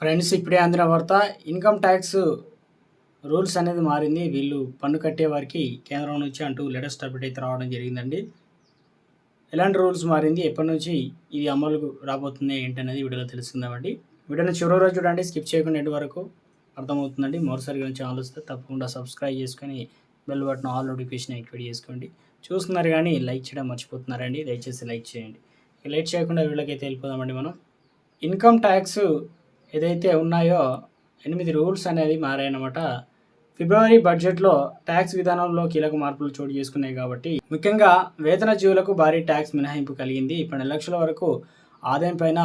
Friends ఇప్పుడే అందిన వార్త ఇన్కమ్ ట్యాక్స్ రూల్స్ అనేది మారింది. వీళ్ళు పన్ను కట్టే వారికి కేంద్రం నుంచి అంటూ లేటెస్ట్ అప్డేట్ అయితే రావడం జరిగిందండి. ఎలాంటి రూల్స్ మారింది? ఎప్పటి నుంచి ఇది అమలుకు రాబోతుంది ఏంటనేది వీడియోలో తెలుసుకుందామండి. వీడియోని చివరి రోజు చూడండి. స్కిప్ చేయకుండా ఎండ్ వరకు అర్థమవుతుందండి. మరోసారి గురించి ఆలోచిస్తే తప్పకుండా సబ్స్క్రైబ్ చేసుకొని bell button all notification activate చేసుకోండి. చూస్తున్నారు కానీ లైక్ చేయడం మర్చిపోతున్నారండి. దయచేసి లైక్ చేయండి. లైక్ చేయకుండా వీళ్ళకైతే వెళ్ళిపోదామండి మనం. ఇన్కమ్ ట్యాక్స్ ఏదైతే ఉన్నాయో ఎనిమిది రూల్స్ అనేది మారాయన్నమాట. ఫిబ్రవరి బడ్జెట్లో ట్యాక్స్ విధానంలో కీలక మార్పులు చోటు చేసుకున్నాయి కాబట్టి ముఖ్యంగా వేతన జీవులకు భారీ ట్యాక్స్ మినహాయింపు కలిగింది. పన్నెండు లక్షల వరకు ఆదాయం పైన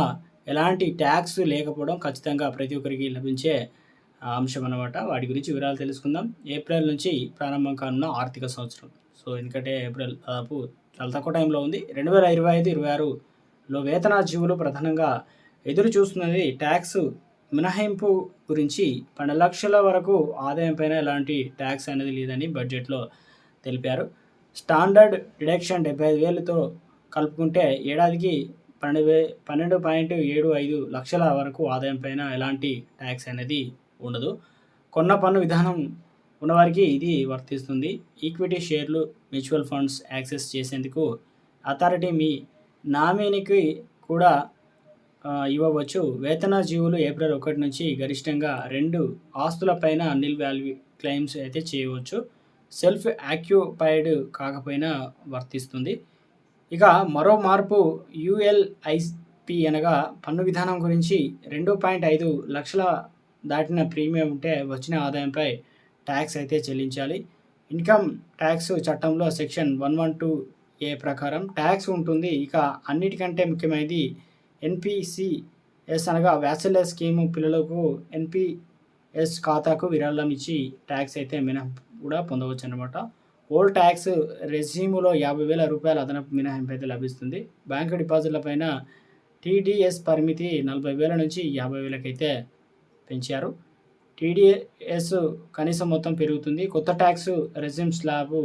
ఎలాంటి ట్యాక్స్ లేకపోవడం ఖచ్చితంగా ప్రతి ఒక్కరికి లభించే అంశం అన్నమాట. వాటి గురించి వివరాలు తెలుసుకుందాం. ఏప్రిల్ నుంచి ప్రారంభం కానున్న ఆర్థిక సంవత్సరం. సో ఎందుకంటే ఏప్రిల్ దాదాపు చాలా తక్కువ టైంలో ఉంది. రెండు వేల ఇరవై ఐదు ఇరవై ఆరులో వేతన జీవులు ప్రధానంగా ఎదురు చూస్తున్నది ట్యాక్స్ మినహాయింపు గురించి పన్నెండు లక్షల వరకు ఆదాయం పైన ఎలాంటి ట్యాక్స్ అనేది లేదని బడ్జెట్లో తెలిపారు. స్టాండర్డ్ డిడక్షన్ డెబ్బై ఐదు వేలతో కలుపుకుంటే ఏడాదికి పన్నెండు వే పన్నెండు పాయింట్ ఏడు ఐదు లక్షల వరకు ఆదాయం పైన ఎలాంటి ట్యాక్స్ అనేది ఉండదు. కొన్న పన్ను విధానం ఉన్నవారికి ఇది వర్తిస్తుంది. ఈక్విటీ షేర్లు మ్యూచువల్ ఫండ్స్ యాక్సెస్ చేసేందుకు అథారిటీ మీ నామినీకి కూడా ఇవ్వవచ్చు. వేతన జీవులు ఏప్రిల్ ఒకటి నుంచి గరిష్టంగా రెండు ఆస్తులపైన నిల్ వాల్యూ క్లెయిమ్స్ అయితే చేయవచ్చు. సెల్ఫ్ యాక్యుపైడ్ కాకపోయినా వర్తిస్తుంది. ఇక మరో మార్పు యుఎల్ఐపి అనగా పన్ను విధానం గురించి రెండు పాయింట్ ఐదు లక్షల దాటిన ప్రీమియం ఉంటే వచ్చిన ఆదాయంపై ట్యాక్స్ అయితే చెల్లించాలి. ఇన్కమ్ ట్యాక్స్ చట్టంలో section one one two A ప్రకారం ట్యాక్స్ ఉంటుంది. ఇక అన్నిటికంటే ముఖ్యమైనది ఎన్పిసిఎస్ అనగా వ్యాసల స్కీము పిల్లలకు ఎన్పిఎస్ ఖాతాకు విరాళం ఇచ్చి ట్యాక్స్ అయితే మినహ కూడా పొందవచ్చు అనమాట ఓల్డ్ ట్యాక్స్ రెజ్యూములో యాభై వేల రూపాయల అదనపు మినహాయింపు అయితే లభిస్తుంది. బ్యాంకు డిపాజిట్ల పైన టీడీఎస్ పరిమితి నలభై వేల నుంచి యాభై వేలకైతే పెంచారు. టీడీఎస్ కనీస మొత్తం పెరుగుతుంది. కొత్త ట్యాక్స్ రెజ్యూమ్ స్లాబ్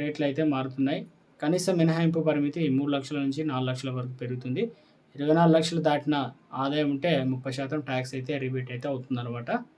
రేట్లు అయితే మారుతున్నాయి. కనీస మినహాయింపు పరిమితి మూడు లక్షల నుంచి నాలుగు లక్షల వరకు పెరుగుతుంది. ఇరవై నాలుగు లక్షలు దాటిన ఆదాయం ఉంటే ముప్పై శాతం ట్యాక్స్ అయితే రిబేట్ అయితే అవుతుందన్నమాట.